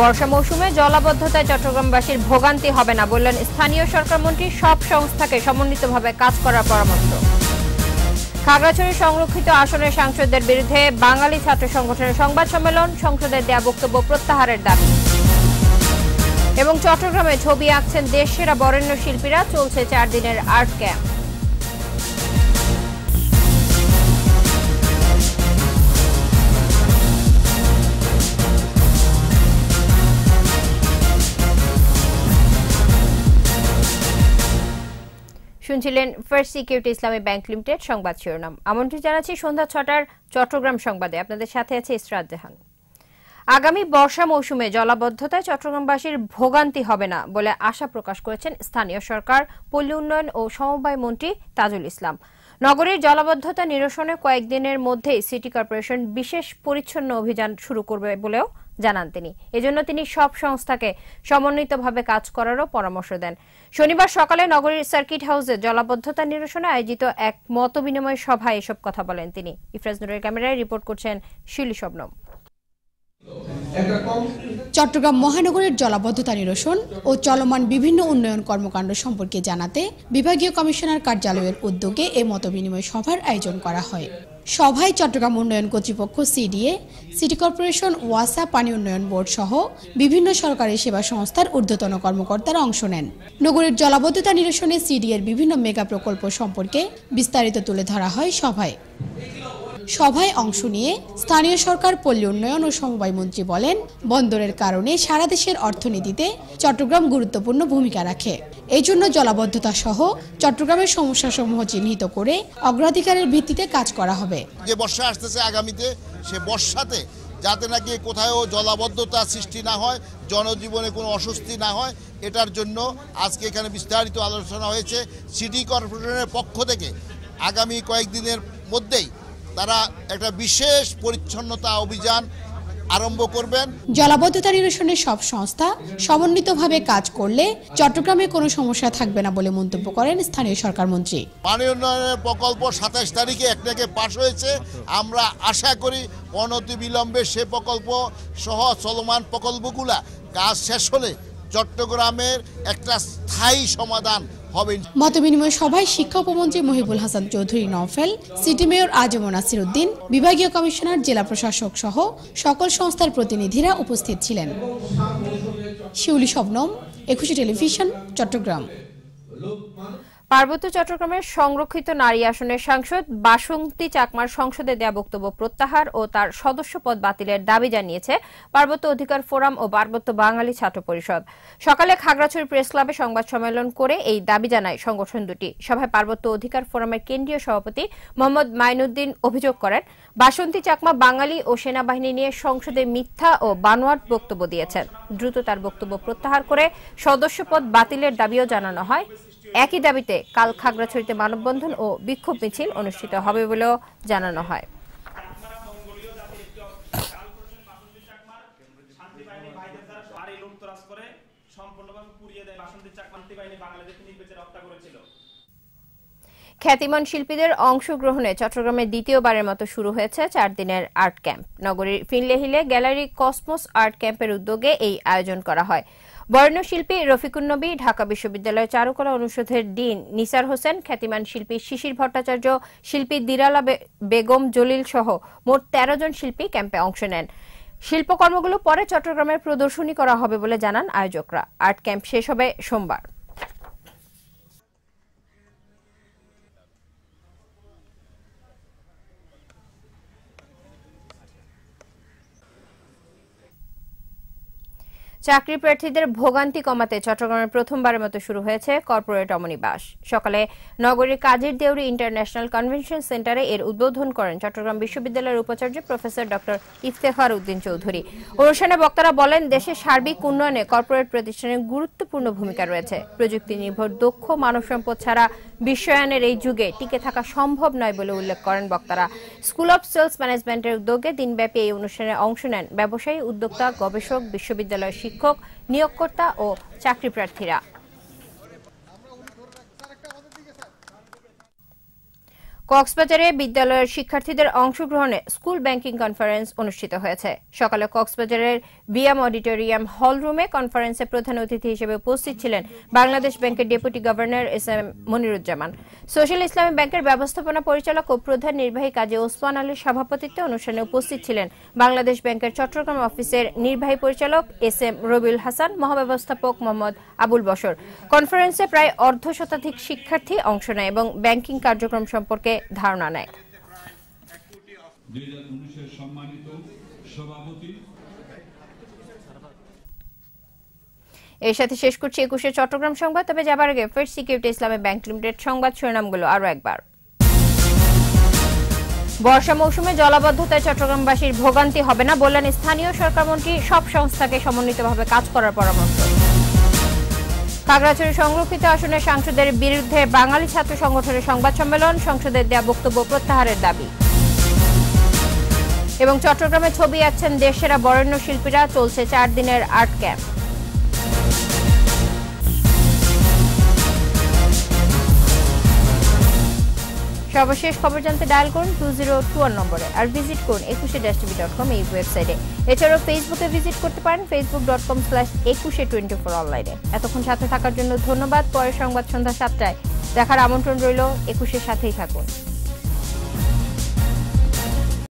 বর্ষা মৌসুমে জলাবদ্ধতায় চট্টগ্রামবাসীর ভোগান্তি হবে না বললেন স্থানীয় সরকার মন্ত্রী। সব সংস্থাকে সমন্বিতভাবে কাজ করার পরামর্শ। খাগড়াছড়ি সংরক্ষিত আসনের সাংসদদের বিরুদ্ধে বাঙালি ছাত্র সংগঠনের সংবাদ সম্মেলন সংসদের দেয়া বক্তব্য প্রত্যাহারের দাবি। এবং চট্টগ্রামে ছবি আঁকছেন দেশ সেরা বরেণ্য শিল্পীরা, চলছে চার দিনের আর্ট ক্যাম্প। শুনছিলেন First Security Islami Bank Limited, সংবাদ শিরোনাম। আমন্ত্রণ জানাচ্ছি সন্ধ্যা ছটার চট্টগ্রাম সংবাদে। আপনাদের সাথে আছে ইসরাত জাহান। আগামী বর্ষা মৌসুমে জলাবদ্ধতায় চট্টগ্রামবাসীর ভোগান্তি হবে না বলে আশা প্রকাশ করেছেন স্থানীয় সরকার, পল্লী উন্নয়ন ও সমবায় মন্ত্রী তাজুল ইসলাম। নগরীর জলাবদ্ধতা নিরসনে কয়েকদিনের মধ্যেই সিটি কর্পোরেশন বিশেষ পরিচ্ছন্ন অভিযান শুরু করবে বলেও জানান তিনি। এজন্য তিনি সব সংস্থাকে সমন্বিতভাবে কাজ করারও পরামর্শ দেন। শনিবার সকালে নগরীর সার্কিট হাউসে জলাবদ্ধতা নিরসনে আয়োজিত এক মতবিনিময় সভায় এসব কথা বলেন তিনি। ইফরাজ নুরের ক্যামেরায় রিপোর্ট করছেন শিলি শবনম। চট্টগ্রাম মহানগরের জলাবদ্ধতা নিরসন ও চলমান বিভিন্ন উন্নয়ন কর্মকাণ্ড সম্পর্কে জানাতে বিভাগীয় কমিশনার কার্যালয়ের উদ্যোগে এ মতবিনিময় সভার আয়োজন করা হয়। সভায় চট্টগ্রাম উন্নয়ন কর্তৃপক্ষ সিডিএ, সিটি কর্পোরেশন, ওয়াসা পানি উন্নয়ন বোর্ড সহ বিভিন্ন সরকারি সেবা সংস্থার ঊর্ধ্বতন কর্মকর্তারা অংশ নেন। নগরের জলাবদ্ধতা নিরসনে সিডিএর বিভিন্ন মেগা প্রকল্প সম্পর্কে বিস্তারিত তুলে ধরা হয় সভায়। সভায় অংশ নিয়ে স্থানীয় সরকার, পল্লী উন্নয়ন ও সমবায় মন্ত্রী বলেন, বন্দরের কারণে সারা দেশের অর্থনীতিতে চট্টগ্রাম গুরুত্বপূর্ণ ভূমিকা রাখে। এই জন্য জলাবদ্ধতা সহ চট্টগ্রামের সমস্যাসমূহ চিহ্নিত করে অগ্রাধিকারের ভিত্তিতে কাজ করা হবে। যে বর্ষা আসতেছে আগামীতে, সে বর্ষাতে যাতে নাকি কোথাও জলাবদ্ধতা সৃষ্টি না হয়, জনজীবনে কোনো অস্বস্তি না হয়, এটার জন্য আজকে এখানে বিস্তারিত আলোচনা হয়েছে। সিটি কর্পোরেশনের পক্ষ থেকে আগামী কয়েকদিনের মধ্যেই তারা একটা বিশেষ পরিচ্ছন্নতা অভিযান আরম্ভ করবেন। জলাবদ্ধতা নিরসনের সব সংস্থা সমন্বিতভাবে কাজ করলে চট্টগ্রামে কোনো সমস্যা থাকবে না বলে মন্তব্য করেন স্থানীয় সরকার মন্ত্রী। পানি উন্নয়নের প্রকল্প সাতাশ তারিখে একটাকে পাশ হয়েছে। আমরা আশা করি অনতি বিলম্বে সে প্রকল্প সহ চলমান প্রকল্পগুলা কাজ শেষ হলে চট্টগ্রামের একটা স্থায়ী সমাধান হবে মতবিনিময় সভায় শিক্ষা উপমন্ত্রী মহিবুল হাসান চৌধুরী নওফেল, সিটি মেয়র আজম নাসির উদ্দিন বিভাগীয় কমিশনার, জেলা প্রশাসক সহ সকল সংস্থার প্রতিনিধিরা উপস্থিত ছিলেন। শিউলি শবনম, একুশে টেলিভিশন, চট্টগ্রাম। পার্বত্য চট্টগ্রামের সংরক্ষিত নারী আসনের সাংসদ বাসন্তী চাকমার সংসদে দেয়া বক্তব্য প্রত্যাহার ও তার সদস্য পদ বাতিলের দাবি জানিয়েছে পার্বত্য অধিকার ফোরাম ও পার্বত্য বাঙালি ছাত্র পরিষদ। সকালে খাগড়াছড়ি প্রেস ক্লাবে সংবাদ সম্মেলন করে এই দাবি জানায় সংগঠন দুটি। সভায় পার্বত্য অধিকার ফোরামের কেন্দ্রীয় সভাপতি মোহাম্মদ মাইনুদ্দিন অভিযোগ করেন, বাসন্তী চাকমা বাঙালি ও সেনাবাহিনী নিয়ে সংসদে মিথ্যা ও বানোয়াট বক্তব্য দিয়েছেন। দ্রুত তার বক্তব্য প্রত্যাহার করে সদস্য পদ বাতিলের দাবিও জানানো হয়। একই দাবিতে কাল খাগড়াছড়িতে মানববন্ধন ও বিক্ষোভ মিছিল অনুষ্ঠিত হবে বলেও জানানো হয়। খ্যাতিমান শিল্পীদের অংশগ্রহণে চট্টগ্রামে দ্বিতীয়বারের মতো শুরু হয়েছে চার দিনের আর্ট ক্যাম্প। নগরীর ফিনলে হিলে গ্যালারি কসমোস আর্ট ক্যাম্পের উদ্যোগে এই আয়োজন করা হয়। বর্ণ শিল্পী রফিকুন নবী, ঢাকা বিশ্ববিদ্যালয়ের চারুকলা অনুষদের ডিন নিসার হোসেন, খ্যাতিমান শিল্পী শিশির ভট্টাচার্য, শিল্পী দিরালা বেগম জলিল সহ মোট তেরো জন শিল্পী ক্যাম্পে অংশ নেন। শিল্পকর্মগুলো পরে চট্টগ্রামের প্রদর্শনী করা হবে বলে জানান আয়োজকরা। আর্ট ক্যাম্প শেষ হবে সোমবার। চাকরি প্রার্থীদের ভোগান্তি কমাতে চট্টগ্রামে প্রথমবারের মতো শুরু হয়েছে কর্পোরেট অমনিবাস। সকালে নগরীর কাজীর দেউরি ইন্টারন্যাশনাল কনভেনশন সেন্টারে এর উদ্বোধন করেন চট্টগ্রাম বিশ্ববিদ্যালয়ের উপাচার্য প্রফেসর ড. ইফতেখার উদ্দিন চৌধুরী। অনুষ্ঠানে বক্তারা বলেন, দেশের সার্বিক উন্নয়নে কর্পোরেট প্রতিষ্ঠানের গুরুত্বপূর্ণ ভূমিকা রয়েছে। প্রযুক্তি নির্ভর দক্ষ মানব সম্পদ ছাড়া বিশ্বায়নের এই যুগে টিকে থাকা সম্ভব নয় বলে উল্লেখ করেন বক্তারা। স্কুল অব সেলস ম্যানেজমেন্টের উদ্যোগে দিনব্যাপী এই অনুষ্ঠানে অংশ নেন ব্যবসায়ী, উদ্যোক্তা, গবেষক, বিশ্ববিদ্যালয়ের শিক্ষক নিয়োগকর্তা ও চাকরি কক্সবাজারে বিদ্যালয়ের শিক্ষার্থীদের অংশগ্রহণে স্কুল ব্যাংকিং কনফারেন্স অনুষ্ঠিত হয়েছে। সকালে কক্সবাজারের বিয়াম অডিটোরিয়াম হল রুমে কনফারেন্সে প্রধান অতিথি হিসেবে উপস্থিত ছিলেন বাংলাদেশ ব্যাংকের deputy governor S M Moniruzzaman. Social Islami ব্যাংকের ব্যবস্থাপনা পরিচালক ও প্রধান নির্বাহী কাজী ওসমান আলীর সভাপতিত্বে অনুষ্ঠানে উপস্থিত ছিলেন বাংলাদেশ ব্যাংকের চট্টগ্রাম অফিসের নির্বাহী পরিচালক এস এম রবিউল হাসান, মহাব্যবস্থাপক মোহাম্মদ আবুল বসর কনফারেন্সে প্রায় অর্ধ শতাধিক শিক্ষার্থী অংশ নেয় এবং ব্যাংকিং কার্যক্রম সম্পর্কে ধারণা নেয়। এর সাথে শেষ করছি একুশে চট্টগ্রাম সংবাদ। তবে যাবার আগে First Security Islami Bank Limited সংবাদ শিরোনামগুলো আরও একবার। বর্ষা মৌসুমে জলাবদ্ধতায় চট্টগ্রামবাসীর ভোগান্তি হবে না বললেন স্থানীয় সরকারমন্ত্রী। সব সংস্থাকে সমন্বিতভাবে কাজ করার পরামর্শ। খাগড়াছড়ি সংরক্ষিত আসনে সাংসদের বিরুদ্ধে বাঙালি ছাত্র সংগঠনের সংবাদ সম্মেলন, সংসদের দেয়া বক্তব্য প্রত্যাহারের দাবি। এবং চট্টগ্রামে ছবি আছেন দেশসেরা বরেণ্য শিল্পীরা, চলছে চার দিনের আর্ট ক্যাম্প। সর্বশেষ খবর জানতে ডায়াল করুন টু জিরো টু ওয়ান নম্বরে আর ভিজিট করুন একুশে ড্যাশ টিভি ডট কম এই ওয়েবসাইটে। এছাড়াও ফেসবুকে ভিজিট করতে পারেন Facebook dot com slash Ekushey twenty four অনলাইনে এতক্ষণ সাথে থাকার জন্য ধন্যবাদ। পরের সংবাদ সন্ধ্যা সাতটায়। দেখার আমন্ত্রণ রইল একুশের সাথেই থাকুন।